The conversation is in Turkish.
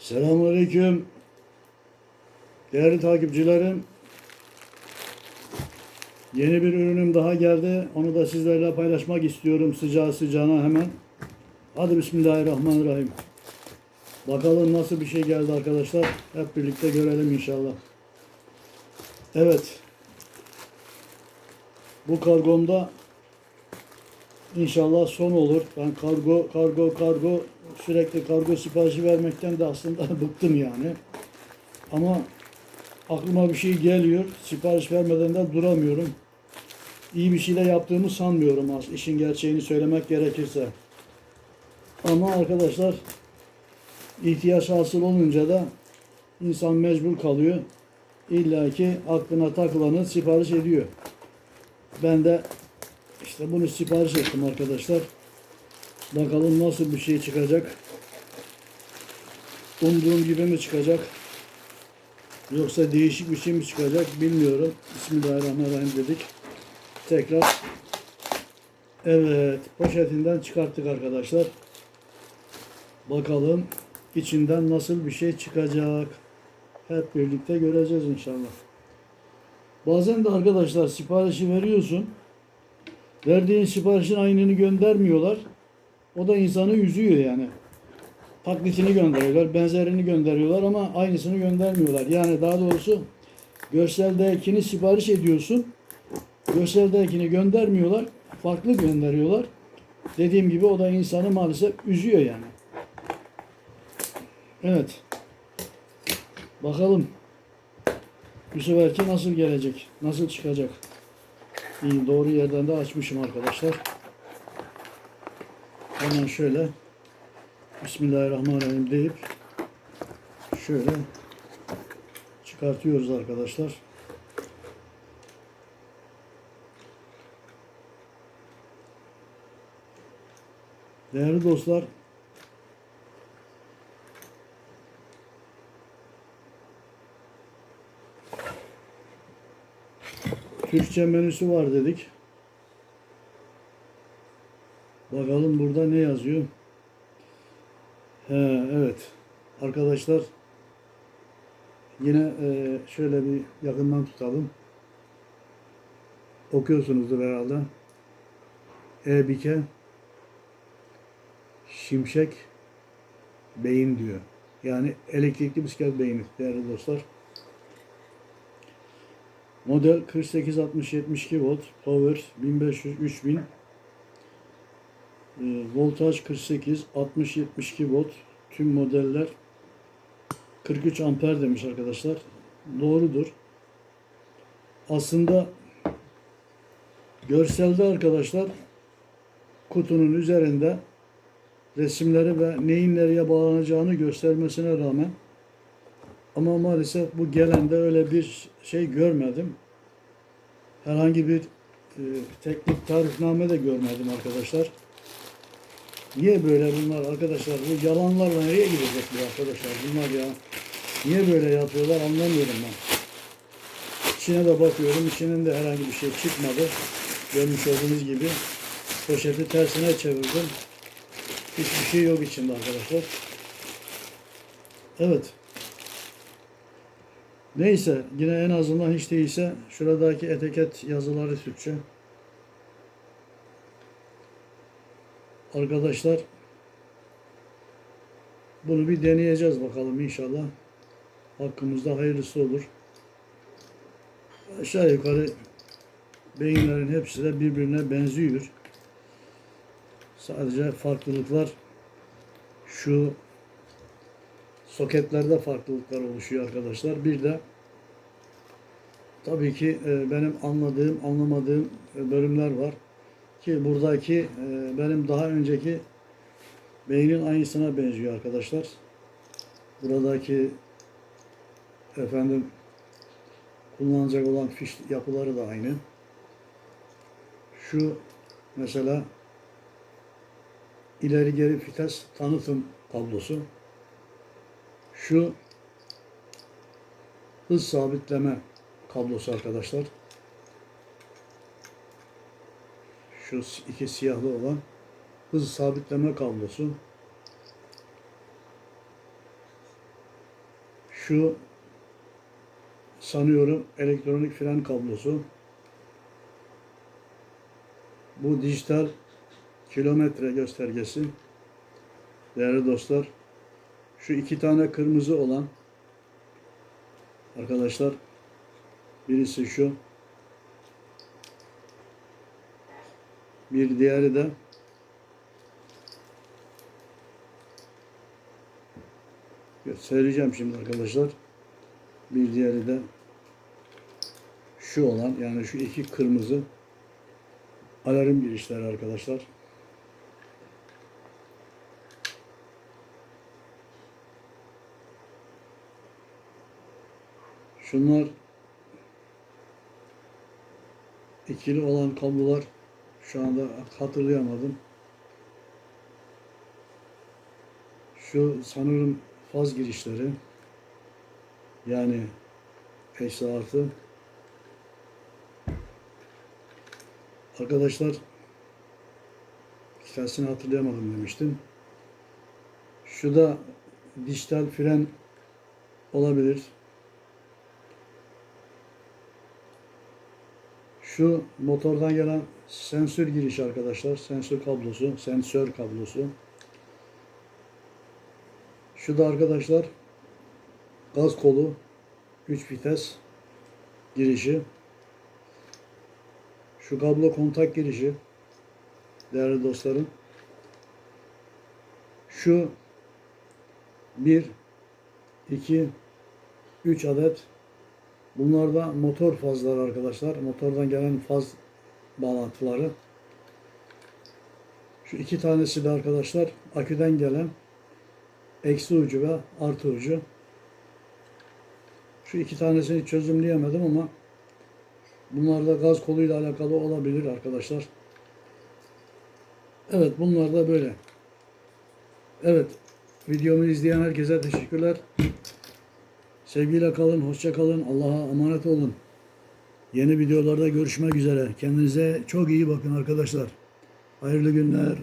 Selamünaleyküm. Değerli takipçilerim. Yeni bir ürünüm daha geldi. Onu da sizlerle paylaşmak istiyorum sıcağı sıcağına hemen. Hadi Bismillahirrahmanirrahim. Bakalım nasıl bir şey geldi arkadaşlar. Hep birlikte görelim inşallah. Evet. Bu kargomda İnşallah son olur. Ben kargo, kargo, kargo sürekli kargo siparişi vermekten de aslında bıktım yani. Ama aklıma bir şey geliyor. Sipariş vermeden de duramıyorum. İyi bir şey de yaptığımı sanmıyorum az işin gerçeğini söylemek gerekirse. Ama arkadaşlar ihtiyaç hasıl olunca da insan mecbur kalıyor. İlla ki aklına takılanı sipariş ediyor. Ben de işte bunu sipariş ettim arkadaşlar. Bakalım nasıl bir şey çıkacak. Umduğum gibi mi çıkacak? Yoksa değişik bir şey mi çıkacak bilmiyorum. Bismillahirrahmanirrahim dedik. Tekrar Evet poşetinden çıkarttık arkadaşlar. Bakalım içinden nasıl bir şey çıkacak. Hep birlikte göreceğiz inşallah. Bazen de arkadaşlar siparişi veriyorsun. Verdiğin siparişin aynını göndermiyorlar. O da insanı üzüyor yani. Taklitini gönderiyorlar, benzerini gönderiyorlar ama aynısını göndermiyorlar. Yani daha doğrusu görseldekini sipariş ediyorsun. Görseldekini göndermiyorlar. Farklı gönderiyorlar. Dediğim gibi o da insanı maalesef üzüyor yani. Evet. Bakalım. Bu seferki nasıl gelecek? Nasıl çıkacak? İyi, doğru yerden de açmışım arkadaşlar. Hemen şöyle Bismillahirrahmanirrahim deyip şöyle çıkartıyoruz arkadaşlar. Değerli dostlar Türkçe menüsü var dedik. Bakalım burada ne yazıyor. He, evet. Arkadaşlar yine e, şöyle bir yakından tutalım. Okuyorsunuzdur herhalde. Ebike Şimşek beyin diyor. Yani elektrikli bisiklet beyni değerli dostlar. Model 48 60 72 volt, power 1500 3000. E, voltaj 48 60 72 volt. Tüm modeller 43 amper demiş arkadaşlar. Doğrudur. Aslında görselde arkadaşlar kutunun üzerinde resimleri ve neyin nereye bağlanacağını göstermesine rağmen ama maalesef bu gelende öyle bir şey görmedim. Herhangi bir e, teknik tarifname de görmedim arkadaşlar. Niye böyle bunlar arkadaşlar? Bu yalanlarla nereye gidecek bu arkadaşlar? Bunlar ya. Niye böyle yapıyorlar anlamıyorum ben. İçine de bakıyorum. İçinin de herhangi bir şey çıkmadı. Görmüş olduğunuz gibi. Poşeti tersine çevirdim. Hiçbir şey yok içinde arkadaşlar. Evet. Neyse yine en azından hiç değilse şuradaki etiket yazıları Türkçe. Arkadaşlar bunu bir deneyeceğiz bakalım inşallah. Hakkımızda hayırlısı olur. Aşağı yukarı beyinlerin hepsi de birbirine benziyor. Sadece farklılıklar şu soketlerde farklılıklar oluşuyor arkadaşlar. Bir de tabii ki e, benim anladığım, anlamadığım bölümler var. Ki buradaki e, benim daha önceki beynin aynısına benziyor arkadaşlar. Buradaki efendim kullanacak olan fiş yapıları da aynı. Şu mesela ileri geri vites tanıtım kablosu. Şu hız sabitleme kablosu arkadaşlar. Şu iki siyahlı olan hız sabitleme kablosu. Şu sanıyorum elektronik fren kablosu. Bu dijital kilometre göstergesi. Değerli dostlar, şu iki tane kırmızı olan arkadaşlar birisi şu bir diğeri de söyleyeceğim şimdi arkadaşlar bir diğeri de şu olan yani şu iki kırmızı alarm girişleri arkadaşlar. Şunlar ikili olan kablolar şu anda hatırlayamadım. Şu sanırım faz girişleri yani eksi Arkadaşlar sesini hatırlayamadım demiştim. Şu da dijital fren olabilir. Şu motordan gelen sensör girişi arkadaşlar. Sensör kablosu, sensör kablosu. Şu da arkadaşlar gaz kolu 3 vites girişi. Şu kablo kontak girişi değerli dostlarım. Şu 1 2 3 adet bunlar da motor fazları arkadaşlar. Motordan gelen faz bağlantıları. Şu iki tanesi de arkadaşlar aküden gelen eksi ucu ve artı ucu. Şu iki tanesini çözümleyemedim ama bunlar da gaz koluyla alakalı olabilir arkadaşlar. Evet bunlar da böyle. Evet videomu izleyen herkese teşekkürler. Sevgiyle kalın, hoşça kalın, Allah'a emanet olun. Yeni videolarda görüşmek üzere. Kendinize çok iyi bakın arkadaşlar. Hayırlı günler.